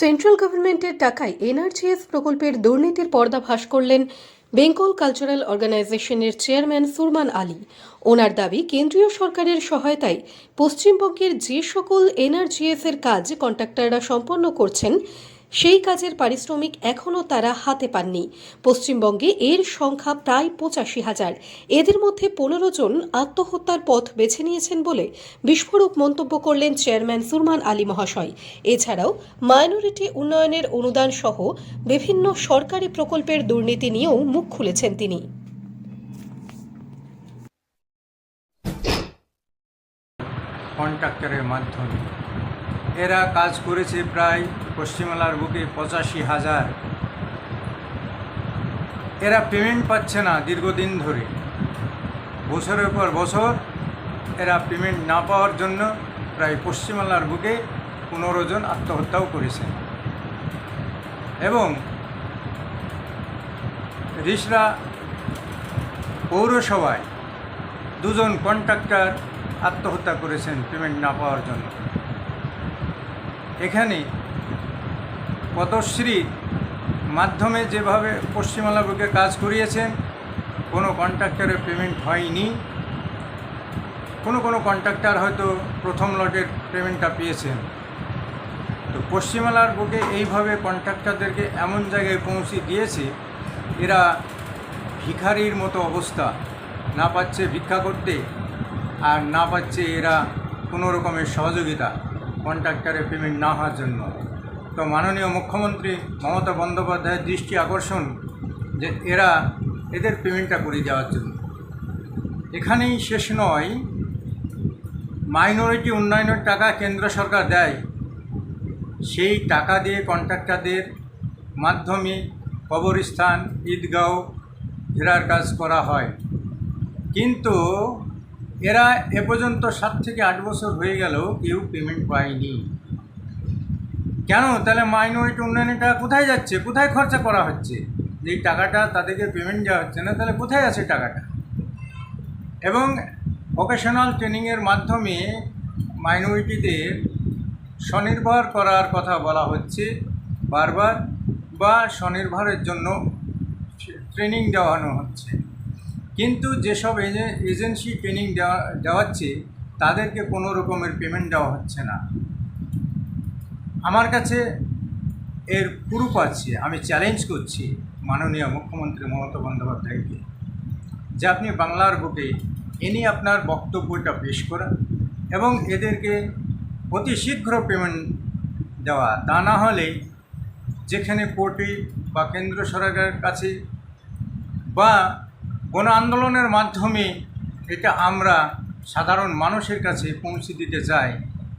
Central গভর্নমেন্টের টাকায় NRGS প্রকল্পের দুর্নীতির পর্দাফাশ করলেন বেঙ্গল কালচারাল অর্গানাইজেশনের চেয়ারম্যান সুরমান আলী। ওনার দাবি, কেন্দ্রীয় সরকারের সহায়তায় পশ্চিমবঙ্গের যে সকল এনআরজিএস এর কাজ কন্ট্রাক্টররা সম্পন্ন করছেন সেই কাজের পারিশ্রমিক এখনও তারা হাতে পাননি। পশ্চিমবঙ্গে এর সংখ্যা প্রায় পঁচাশি হাজার। এদের মধ্যে পনেরো জন আত্মহত্যার পথ বেছে নিয়েছেন বলে বিস্ফোরক মন্তব্য করলেন চেয়ারম্যান সুরমান আলী মহাশয়। এছাড়াও মাইনরিটি উন্নয়নের অনুদান সহ বিভিন্ন সরকারি প্রকল্পের দুর্নীতি নিয়েও মুখ খুলেছেন তিনি। কন্ট্রাক্টরের মাধ্যমে এরা কাজ করেছে প্রায় পশ্চিমবাংলার বুকে পঁচাশি হাজার। এরা পেমেন্ট পাচ্ছে না দীর্ঘদিন ধরে। বছরের পর বছর এরা পেমেন্ট না পাওয়ার জন্য প্রায় পশ্চিমবাংলার বুকে পনেরো জন আত্মহত্যাও করেছেন এবং রিসরা পৌরসভায় দুজন কন্ট্রাক্টর আত্মহত্যা করেছেন পেমেন্ট না পাওয়ার জন্য। এখানে পদশ্রীর মাধ্যমে যেভাবে পশ্চিমবাংলা বুকে কাজ করিয়েছেন, কোনো কন্ট্রাক্টরের পেমেন্ট হয়নি। কোনো কোনো কন্ট্রাক্টর হয়তো প্রথম লটের পেমেন্টটা পেয়েছেন। তো পশ্চিমবাংলার বুকে এইভাবে কন্ট্রাক্টরদেরকে এমন জায়গায় পৌঁছে দিয়েছে, এরা ভিখারির মতো অবস্থা। না পাচ্ছে ভিক্ষা করতে, আর না পাচ্ছে এরা কোনো রকমের সহযোগিতা। কন্ট্রাক্টরের পেমেন্ট না হওয়ার জন্য। তো মাননীয় মুখ্যমন্ত্রী মমতা বন্দ্যোপাধ্যায়ের দৃষ্টি আকর্ষণ যে এরা এদের পেমেন্টটা করে দেওয়ার জন্য। এখানেই শেষ নয়, মাইনরিটি উন্নয়নের টাকা কেন্দ্র সরকার দেয়। সেই টাকা দিয়ে কন্ট্রাক্টরদের মাধ্যমে কবরস্থান, ঈদগাঁও ঘেরার কাজ করা হয়। কিন্তু এরা এ পর্যন্ত সাত থেকে আট বছর হয়ে গেল কেউ পেমেন্ট পায়নি। কেন? তাহলে মাইনরিটি উন্নয়নের টাকা কোথায় যাচ্ছে? কোথায় খরচা করা হচ্ছে? যেই টাকাটা তাদেরকে পেমেন্ট দেওয়া হচ্ছে না, তাহলে কোথায় আছে টাকাটা? এবং ভোকেশনাল ট্রেনিংয়ের মাধ্যমে মাইনরিটিদের স্বনির্ভর করার কথা বলা হচ্ছে বারবার, বা স্বনির্ভরের জন্য ট্রেনিং দেওয়ানো হচ্ছে। কিন্তু যেসব এজে- এজেন্সি ট্রেনিং দেওয়া, দেওয়াচ্ছে, তাদেরকে কোনো রকমের পেমেন্ট দেওয়া হচ্ছে না। আমার কাছে এর প্রুফ আছে, আমি চ্যালেঞ্জ করছি মাননীয় মুখ্যমন্ত্রী মমতা বন্দ্যোপাধ্যায়কে, যে আপনি বাংলার বুকে এনি আপনার বক্তব্যটা পেশ করা এবং এদেরকে অতি শীঘ্র পেমেন্ট দেওয়া। তা না হলে যেখানে কোর্টে বা কেন্দ্র সরকারের কাছে বা গণ আন্দোলনের মাধ্যমে এটা আমরা সাধারণ মানুষের কাছে পৌঁছে দিতে চাই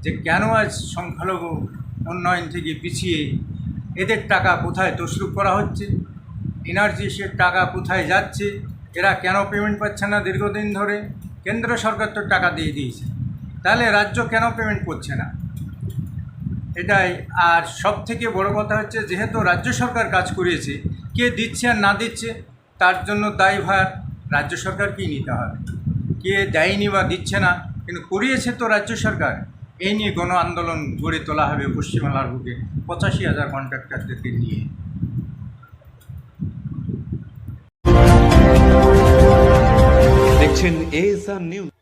যে কেন আজ সংখ্যালঘু উন্নয়ন থেকে পিছিয়ে এদের টাকা কোথায় তসরুপ করা হচ্ছে? এনার্জিসের টাকা কোথায় যাচ্ছে? এরা কেন পেমেন্ট পাচ্ছে না দীর্ঘদিন ধরে? কেন্দ্র সরকার তো টাকা দিয়ে দিয়েছে। তাহলে রাজ্য কেন পেমেন্ট করছে না? এটাই। আর সব থেকে বড় কথা হচ্ছে, যেহেতু রাজ্য সরকার কাজ করিয়েছে, কে দিচ্ছে আর না দিচ্ছে, তার জন্য দায়ভার রাজ্য সরকারকেই নিতে হবে? কে দেয়নি বা দিচ্ছে না? কিন্তু করিয়েছে তো রাজ্য সরকার। এই নিয়ে গণ আন্দোলন গড়ে তোলা হবে পশ্চিমবাংলার বুকে পঁচাশি হাজার কন্ট্রাক্টরদেরকে নিয়ে। দেখছেন এ নিউজ